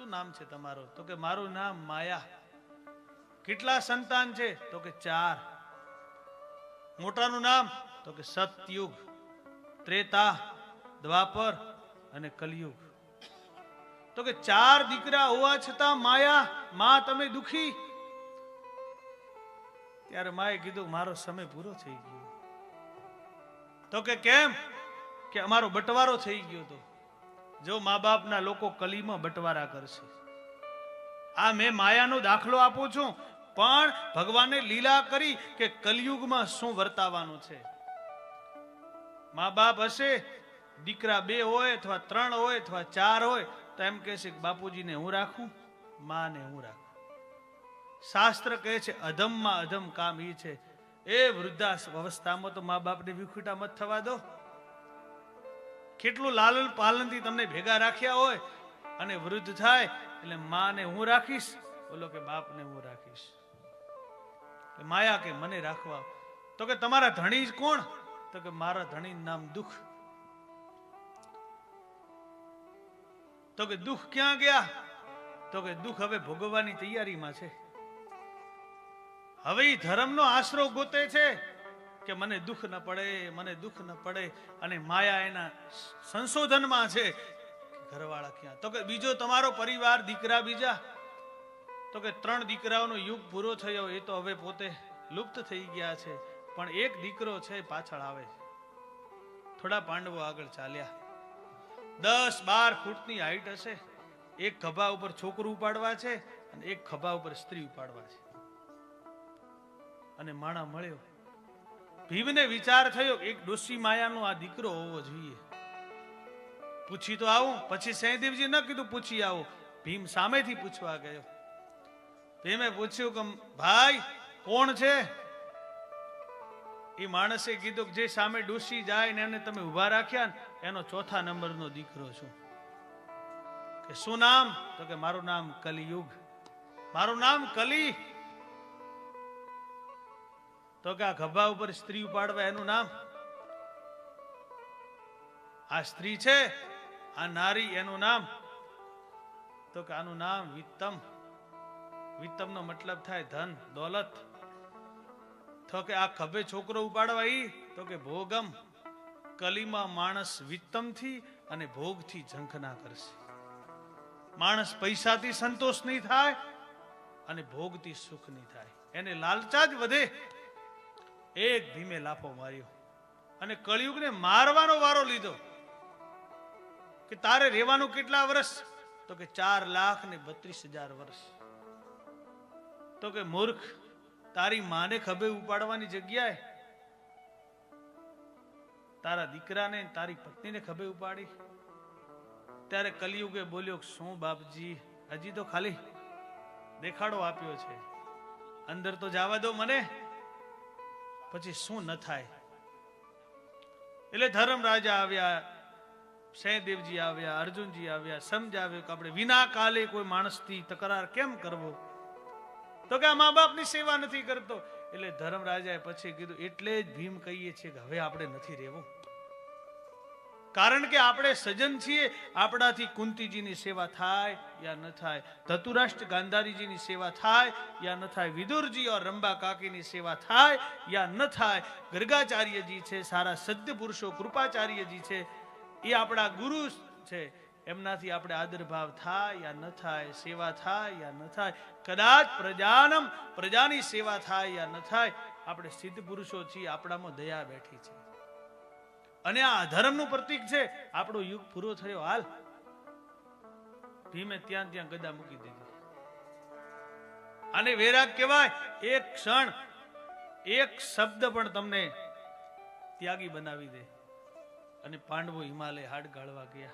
શું નામ છે તમારું? તો કે મારું નામ માયા. કેટલા સંતાન છે? તો કે ચાર. મોટાનું નામ? તો કે સતયુગ, ત્રેતા, દ્વાપર અને કલયુગ. તો કે ચાર દીકરા હોવા છતાં માયા, માં તમે દુખી? ત્યારે માએ કીધું, મારો સમય પૂરો થઈ ગયો. તો કે કેમ? કે અમારો બટવારો થઈ ગયો તો. જો મા બાપના લોકો કલીમાં બટવારા કરશે. આ મેં માયાનો દાખલો આપું છું, પણ ભગવાને લીલા કરી કે કલયુગમાં શું વર્તાવાનું છે? મા બાપ હશે, દીકરા બે હોય અથવા ત્રણ હોય અથવા ચાર હોય, તો એમ કહેશે કે બાપુજીને હું રાખું, માને હું રાખું. શાસ્ત્ર કહે છે, અધમમાં અધમ કામ એ છે. એ વૃદ્ધા અવસ્થામાં તો મા બાપને વિખુટા મત થવા દો. કેટલું લાલન પાલનથી તમને ભેગા રાખ્યા હોય અને વૃદ્ધ થાય, એટલે માને હું રાખીશ? બોલો કે બાપને હું રાખીશ. માયા કે મને રાખવા? તો કે તમારા ધણી કોણ? તો કે મારા ધણી નામ દુઃખ. તો કે દુઃખ ક્યાં ગયા? તો કે દુઃખ હવે ભોગવવાની તૈયારીમાં છે. હવે ધર્મનો આશરો ગોતે છે. કે મને દુઃખ ન પડે, મને દુઃખ ન પડે અને માયા એના સંશોધનમાં છે ઘરવાળા ક્યાં? તો કે બીજો તમારો પરિવાર, દીકરા બીજા. તો કે ત્રણ દીકરાઓનો યુગ પૂરો થયો, એ તો હવે પોતે લુપ્ત થઈ ગયા છે. પણ એક દીકરો છે, પાછળ આવે. થોડા પાંડવો આગળ ચાલ્યા. દસ બાર ફૂટની હાઈટ હશે. એક ખભા ઉપર છોકરું ઉપાડવા છે અને એક ખભા ઉપર સ્ત્રી ઉપાડવા છે. અને માણા મળ્યો. ભીમને વિચાર થયો એક ડોસી માયાનો આ દીકરો હોવો જોઈએ. પૂછી તો આવું, પછી સહદેવજી ન કીધું, પૂછી આવો. ભીમ સામેથી પૂછવા ગયો. ભીમે પૂછ્યું કે, ભાઈ, કોણ છે? એ માણસે કીધું કે, જે સામે ડોસી જાય ને એને તમે ઊભા રાખ્યા ને, એનો ચોથા નંબરનો દીકરો છું. કે શું નામ? તો કે, મારું નામ કલિયુગ. મારું નામ કલી. તો કે આ ખભા ઉપર સ્ત્રી ઉપાડવા એનું નામ? આ સ્ત્રી છે, આ નારી એનું નામ? તો કે આનું નામ વિત્તમ. વિત્તમ નો મતલબ થાય ધન, દોલત. તો કે આ ખભે છોકરો ઉપાડવા ઈ? તો કે ભોગમ. કલીમાં માણસ વિત્તમથી અને ભોગથી ઝંખના કરશે. માણસ પૈસાથી સંતોષ નહીં થાય અને ભોગથી સુખ નહીં થાય. એને લાલચા જ વધે. એક ધીમે લાફો માર્યો અને કળિયુગને મારવાનો વારો લીધો કે તારે રહેવાનું કેટલા વર્ષ? તો કે ચાર લાખ ને બત્રીસ હજાર વર્ષ. તો કે મૂર્ખ, તારી માને ખભે ઉપાડવાની જગ્યાએ તારા દીકરાને તારી પત્નીને ખભે ઉપાડી. ત્યારે કલિયુગે બોલ્યો શું બાપજી, હજી તો ખાલી દેખાડો આપ્યો છે. અંદર તો જવા દો મને. પછી શું ન થાય? એટલે ધર્મ રાજા આવ્યા સહદેવજી આવ્યા, અર્જુનજી આવ્યા સમજાવ્યું કે આપણે વિના કાલે કોઈ માણસથી તકરાર કેમ કરવો? તો કે આ મા બાપની સેવા નથી કરતો. એટલે ધર્મ રાજાએ પછી કીધું, એટલે જ ભીમ કહીએ છીએ કે હવે આપણે નથી રહેવું. કારણ કે આપણે સજન છીએ, આપણાથી કુંતીજીની સેવા થાય યા ન થાય, ધતુરાષ્ટ્ર ગાંધારીજીની સેવા થાય યા ન થાય, વિદુરજી ઓર રંબા કાકીની સેવા થાય યા ન થાય, ગર્ગાચાર્યજી છે, સારા સદ્ય પુરુષો કૃપાચાર્યજી છે, એ આપણા ગુરુ છે, એમનાથી આપણે આદરભાવ થાય યા ન થાય, સેવા થાય યા ન થાય, કદાચ પ્રજાનમ પ્રજાની સેવા થાય યા ન થાય, આપણે સિદ્ધ પુરુષો છીએ, આપણામાં દયા બેઠી છે. અને આ અધર્મનું પ્રતીક છે. આપણો યુગ પૂરો થયો. હાલ. ભીમે ત્યાં ત્યાં ગદા મૂકી દીધી. અને વૈરાગ કહેવાય, એક ક્ષણ, એક શબ્દ પણ તમને ત્યાગી બનાવી દે. અને પાંડવો હિમાલય હાડ ગાળવા ગયા.